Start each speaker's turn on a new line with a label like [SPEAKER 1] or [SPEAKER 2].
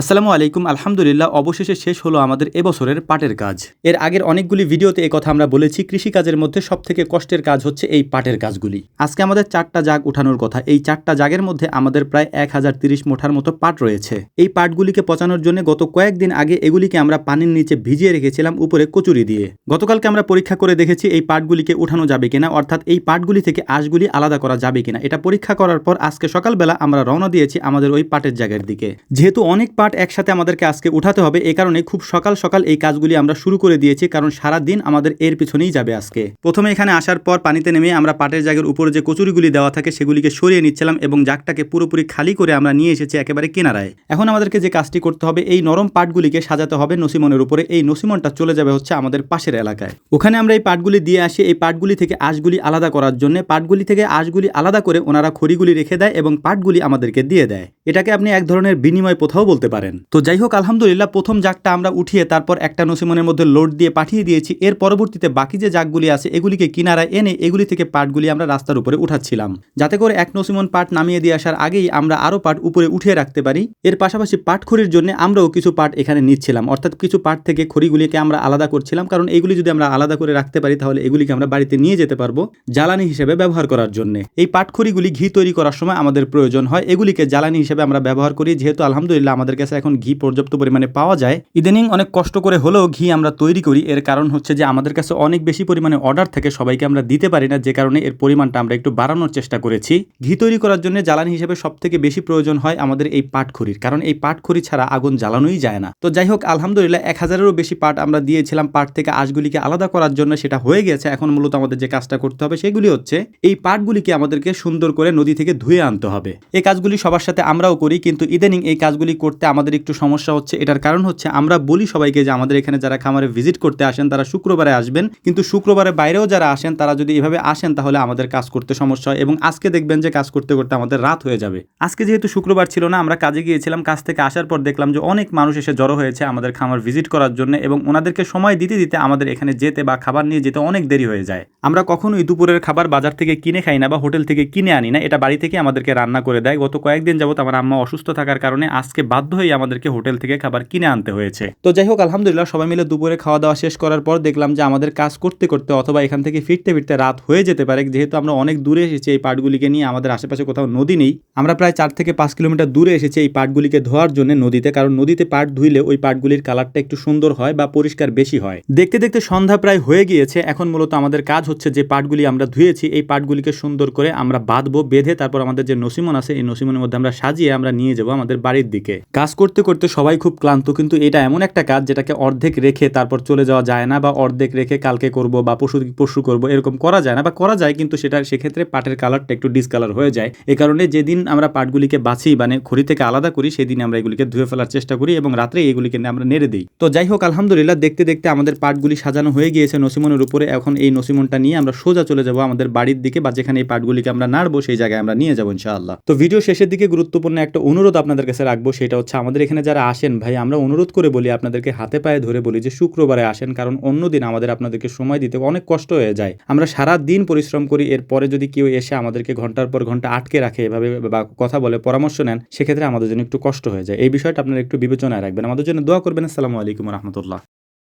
[SPEAKER 1] আসসালামু আলাইকুম, আলহামদুলিল্লাহ, অবশেষে শেষ হলো আমাদের এবছরের পাটের কাজ। এর আগের অনেকগুলি ভিডিওতে কথা আমরা বলেছি, কৃষিকাজের মধ্যে সবথেকে কষ্টের কাজ হচ্ছে এই পাটের কাজগুলি। আজকে আমাদের চারটা জাগ উঠানোর কথা। এই চারটা জাগের মধ্যে আমাদের প্রায় এক হাজার তিরিশ মোঠার মতো পাট রয়েছে। এই পাটগুলিকে পচানোর জন্য গত কয়েকদিন আগে এগুলিকে আমরা পানির নিচে ভিজিয়ে রেখেছিলাম উপরে কচুরি দিয়ে। গতকালকে আমরা পরীক্ষা করে দেখেছি এই পাটগুলিকে উঠানো যাবে কিনা, অর্থাৎ এই পাটগুলি থেকে আঁশগুলি আলাদা করা যাবে কিনা। এটা পরীক্ষা করার পর আজকে সকালবেলা আমরা রওনা দিয়েছি আমাদের ওই পাটের জায়গার দিকে। যেহেতু অনেক পাট একসাথে আমাদেরকে আজকে উঠাতে হবে। এই কারণে খুব সকাল সকাল এই কাজগুলি আমরা শুরু করে দিয়েছি, কারণ সারা দিন আমাদের এর পিছনেই যাবে আজকে। প্রথমে এখানে আসার পর পানিতে নেমে আমরা পাটের জায়গার উপরে যে কচুরিগুলি দেওয়া থাকে সেগুলিকে সরিয়ে নিচ্ছিলাম এবং জাগটাকে পুরোপুরি খালি করে আমরা নিয়ে এসেছি একেবারে কিনারায়। এখন আমাদেরকে যে কাজটি করতে হবে, এই নরম পাটগুলিকে সাজাতে হবে নসিমনের উপরে। এই নসিমনটা চলে যাবে হচ্ছে আমাদের পাশের এলাকায়। ওখানে আমরা এই পাটগুলি দিয়ে আসি। এই পাটগুলি থেকে আঁশগুলি আলাদা করার জন্য, পাটগুলি থেকে আঁশগুলি আলাদা করে ওনারা খড়িগুলি রেখে দেয় এবং পাটগুলি আমাদেরকে দিয়ে দেয়। এটাকে আপনি এক ধরনের বিনিময় প্রথাও বলতে পারেন। তো যাই হোক আলহামদুলিল্লাহ, প্রথম জাগটা আমরা উঠিয়ে তারপর একটা নসিমনের মধ্যে লোড দিয়ে পাঠিয়ে দিয়েছি। এর পরবর্তীতে বাকি যে জাগগুলি আছে, এগুলিকে কিনারায় এনে এগুলি থেকে পাটগুলি আমরা রাস্তার উপরে উঠাচ্ছিলাম। যাতে করে এক নসিমন পাট নামিয়ে দিয়ে আসার আগেই আমরা আরও পাট উপরে উঠিয়ে রাখতে পারি। এর পাশাপাশি পাট খড়ির জন্য আমরাও কিছু পাট এখানে নিচ্ছিলাম। অর্থাৎ কিছু পাট থেকে খড়িগুলিকে আমরা আলাদা করছিলাম। কারণ এগুলি যদি আমরা আলাদা করে রাখতে পারি, তাহলে এগুলিকে আমরা বাড়িতে নিয়ে যেতে পারব জ্বালানি হিসেবে ব্যবহার করার জন্য। এই পাটখড়িগুলি ঘি তৈরি করার সময় আমাদের প্রয়োজন হয়। এগুলিকে জ্বালানি হিসেবে আমরা ব্যবহার করি, যেহেতু আলহামদুলিল্লাহ আমাদের কাছে এখন ঘি পর্যাপ্ত পরিমাণে পাওয়া যায়। ইদানিং অনেক কষ্ট করে হলেও ঘি আমরা তৈরি করি। এর কারণ হচ্ছে যে আমাদের কাছে অনেক বেশি পরিমাণে অর্ডার থেকে, সবাইকে আমরা দিতে পারি না, যে কারণে এর পরিমাণটা আমরা একটু বাড়ানোর চেষ্টা করেছি। ঘি তৈরি করার জন্য জ্বালানি হিসেবে সব থেকে বেশি প্রয়োজন হয় আমাদের এই পাটখড়ির, কারণ এই পাটখড়ি ছাড়া আগুন জ্বালানোই যায় না। তো যাই হোক, আলহামদুলিল্লাহ এক হাজারেরও বেশি পাট আমরা দিয়েছিলাম। পাট থেকে আঁশগুলিকে আলাদা করার জন্য সেটা হয়ে গেছে। এখন মূলত আমাদের যে কাজটা করতে হবে সেগুলি হচ্ছে, এই পাটগুলিকে আমাদেরকে সুন্দর করে নদী থেকে ধুয়ে আনতে হবে। এই কাজগুলি সবার সাথে আমরাও করি, কিন্তু ইদানিং এই কাজগুলি করতে আমাদের একটু সমস্যা হচ্ছে। এটার কারণ হচ্ছে আমরা বলি সবাইকে যে আমাদের এখানে যারা খামারে ভিজিট করতে আসেন, তারা শুক্রবারে আসবেন। কিন্তু শুক্রবারে বাইরেও যারা আসেন, তারা যদি এভাবে আসেন, তাহলে আমাদের কাজ করতে সমস্যা হয় এবং আজকে দেখবেন যে কাজ করতে করতে আমাদের রাত হয়ে যাবে। আজকে যেহেতু শুক্রবার ছিল না, আমরা কাজে গিয়েছিলাম, কাজ থেকে আসার পর দেখলাম যে অনেক মানুষ এসে জড়ো হয়েছে আমাদের খামার ভিজিট করার জন্য এবং ওনাদেরকে সময় দিতে দিতে আমাদের এখানে যেতে বা খাবার নিয়ে যেতে অনেক দেরি হয়ে যায়। আমরা কখনোই দুপুরের খাবার বাজার থেকে কিনে খাই না বা হোটেল থেকে কিনে আনি না, এটা বাড়ি থেকে আমাদেরকে রান্না করে দেয়। গত কয়েকদিন যাবত আমার আম্মা অসুস্থ থাকার কারণে আজকে বাধ্য হয়ে আমাদেরকে হোটেল থেকে খাবার কিনে আনতে হয়েছে। তো যাই হোক, আলহামদুলিল্লাহ সবাই মিলে দুপুরে খাওয়া দাওয়া শেষ করার পর দেখলাম যে আমাদের কাজ করতে করতে অথবা এখান থেকে ফিরতে ফিরতে রাত হয়ে যেতে পারে, যেহেতু আমরা অনেক দূরে এসেছি এই পাটগুলিকে নিয়ে, আমাদের আশেপাশে কোথাও নদী নেই। আমরা প্রায় চার থেকে পাঁচ কিলোমিটার দূরে এসেছি এই পাটগুলিকে ধোয়ার জন্য নদীতে, কারণ নদীতে পাট ধুইলে ওই পাটগুলির কালারটা একটু সুন্দর হয় বা পরিষ্কার বেশি হয়। দেখতে দেখতে সন্ধ্যা প্রায় হয়ে গিয়েছে, এখন মূলত আমাদের কাজ হচ্ছে যে পাটগুলি আমরা ধুয়েছি, এই পাটগুলিকে সুন্দর করে আমরা বাঁধবো, বেঁধে তারপর আমাদের যে নসিমন আছে, এই নসিমনের মধ্যে আমরা সাজিয়ে আমরা নিয়ে যাব আমাদের বাড়ির দিকে। কাজ করতে করতে সবাই খুব ক্লান্ত, কিন্তু এটা এমন একটা কাজ যেটাকে অর্ধেক রেখে তারপর চলে যাওয়া যায় না বা অর্ধেক রেখে কালকে করব বা পশু পশু করব এরকম করা যায় না বা করা যায়, কিন্তু সেটা সেক্ষেত্রে পাটের কালারটা একটু ডিসকালার হয়ে যায়। এই কারণে যেদিন আমরা পাটগুলিকে বাছি মানে খড়ি থেকে আলাদা করি, সেদিন আমরা এগুলিকে ধুয়ে ফেলার চেষ্টা করি এবং রাত্রে এগুলিকে আমরা নেড়ে দিই। তো যাই হোক, আলহামদুলিল্লাহ দেখতে দেখতে আমাদের পাটগুলি সাজানো হয়ে গিয়েছে নসিমনের উপরে। এখন এই নসিমনটা নিয়ে আমরা সোজা চলে যাব আমাদের বাড়ির দিকে বা যেখানে এই পাটগুলিকে আমরা নাড়বো, সেই জায়গায় আমরা নিয়ে যাব ইনশাআল্লাহ। তো ভিডিও শেষের দিকে গুরুত্বপূর্ণ একটা অনুরোধ আপনাদের কাছে রাখব, সেটা হচ্ছে আমাদের এখানে যারা আসেন, ভাই, আমরা অনুরোধ করে বলি, আপনাদেরকে হাতে পায়ে ধরে বলি যে শুক্রবারে আসেন, কারণ অন্যদিন আমাদের আপনাদেরকে সময় দিতে অনেক কষ্ট হয়ে যায়। আমরা সারা দিন পরিশ্রম করি, এরপরে যদি কেউ এসে আমাদেরকে ঘণ্টার পর ঘণ্টা আটকে রাখে, এভাবে বা কথা বলে পরামর্শ নেন, সেক্ষেত্রে আমাদের জন্য একটু কষ্ট হয়ে যায়। এই বিষয়টা আপনারা একটু বিবেচনায় রাখবেন। আমাদের জন্য দোয়া করবেন। আসসালামু আলাইকুম রহমতুল্লাহ।